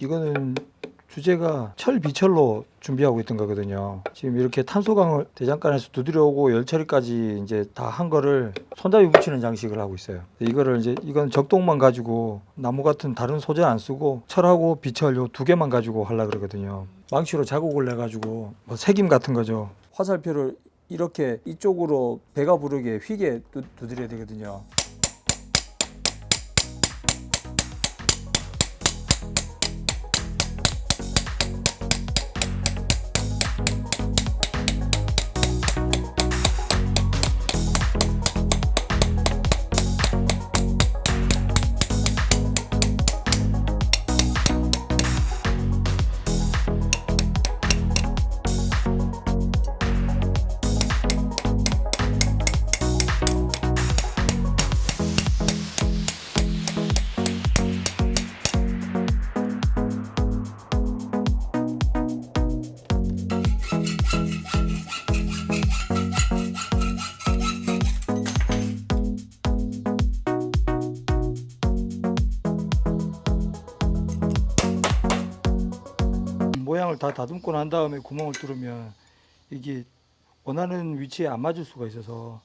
이거는 주제가 철 비철로 준비하고 있던 거거든요. 지금 이렇게 탄소강을 대장간에서 두드려오고 열 처리까지 이제 다 한 거를 손잡이 붙이는 장식을 하고 있어요. 이거를 이제 이건 적동만 가지고 나무 같은 다른 소재 안 쓰고 철하고 비철 요 두 개만 가지고 하려 그러거든요. 망치로 자국을 내 가지고 뭐 색임 같은 거죠. 화살표를 이렇게 이쪽으로 배가 부르게 휘게 두, 두드려야 되거든요. 모양을 다 다듬고 난 다음에 구멍을 뚫으면 이게 원하는 위치에 안 맞을 수가 있어서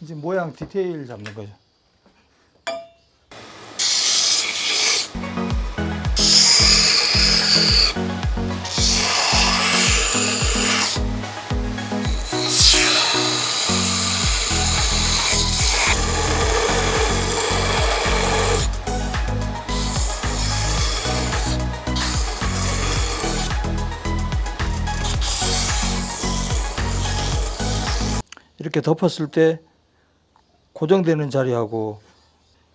이제 모양 디테일 잡는 거죠. 이렇게 덮었을 때 고정되는 자리하고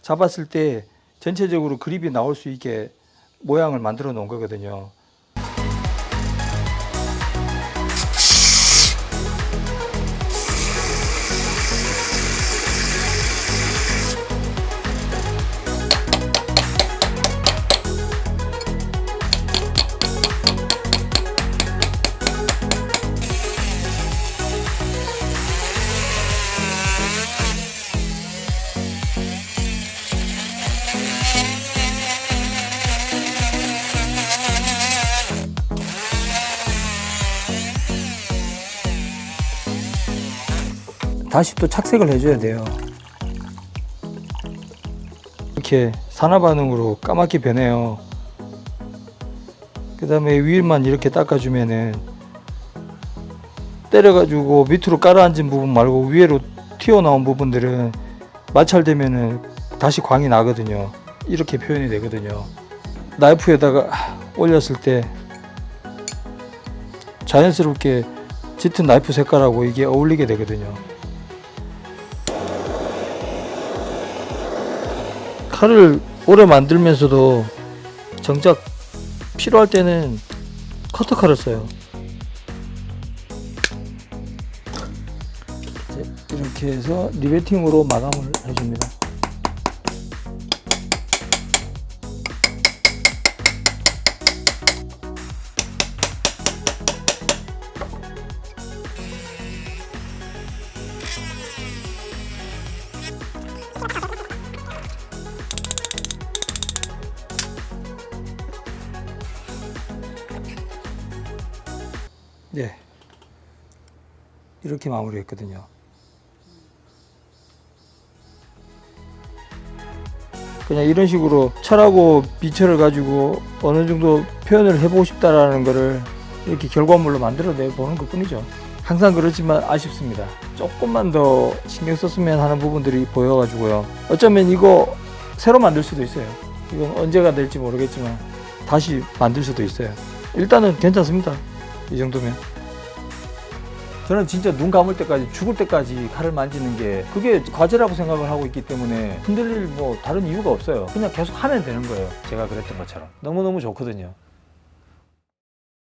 잡았을 때 전체적으로 그립이 나올 수 있게 모양을 만들어 놓은 거거든요. 다시 또 착색을 해줘야 돼요. 이렇게 산화 반응으로 까맣게 변해요. 그 다음에 위만 이렇게 닦아주면은 때려가지고 밑으로 깔아앉은 부분 말고 위로 튀어나온 부분들은 마찰되면은 다시 광이 나거든요. 이렇게 표현이 되거든요. 나이프에다가 올렸을 때 자연스럽게 짙은 나이프 색깔하고 이게 어울리게 되거든요. 칼을 오래 만들면서도 정작 필요할 때는 커터 칼을 써요. 이제 이렇게 해서 리베팅으로 마감을 해줍니다. 네. 이렇게 마무리했거든요. 그냥 이런 식으로 철하고 비철을 가지고 어느 정도 표현을 해보고 싶다라는 거를 이렇게 결과물로 만들어내 보는 것 뿐이죠. 항상 그렇지만 아쉽습니다. 조금만 더 신경 썼으면 하는 부분들이 보여가지고요. 어쩌면 이거 새로 만들 수도 있어요. 이건 언제가 될지 모르겠지만 다시 만들 수도 있어요. 일단은 괜찮습니다. 이 정도면. 저는 진짜 눈 감을 때까지 죽을 때까지 칼을 만지는 게 그게 과제라고 생각을 하고 있기 때문에 흔들릴 뭐 다른 이유가 없어요. 그냥 계속 하면 되는 거예요. 제가 그랬던 것처럼. 너무너무 좋거든요.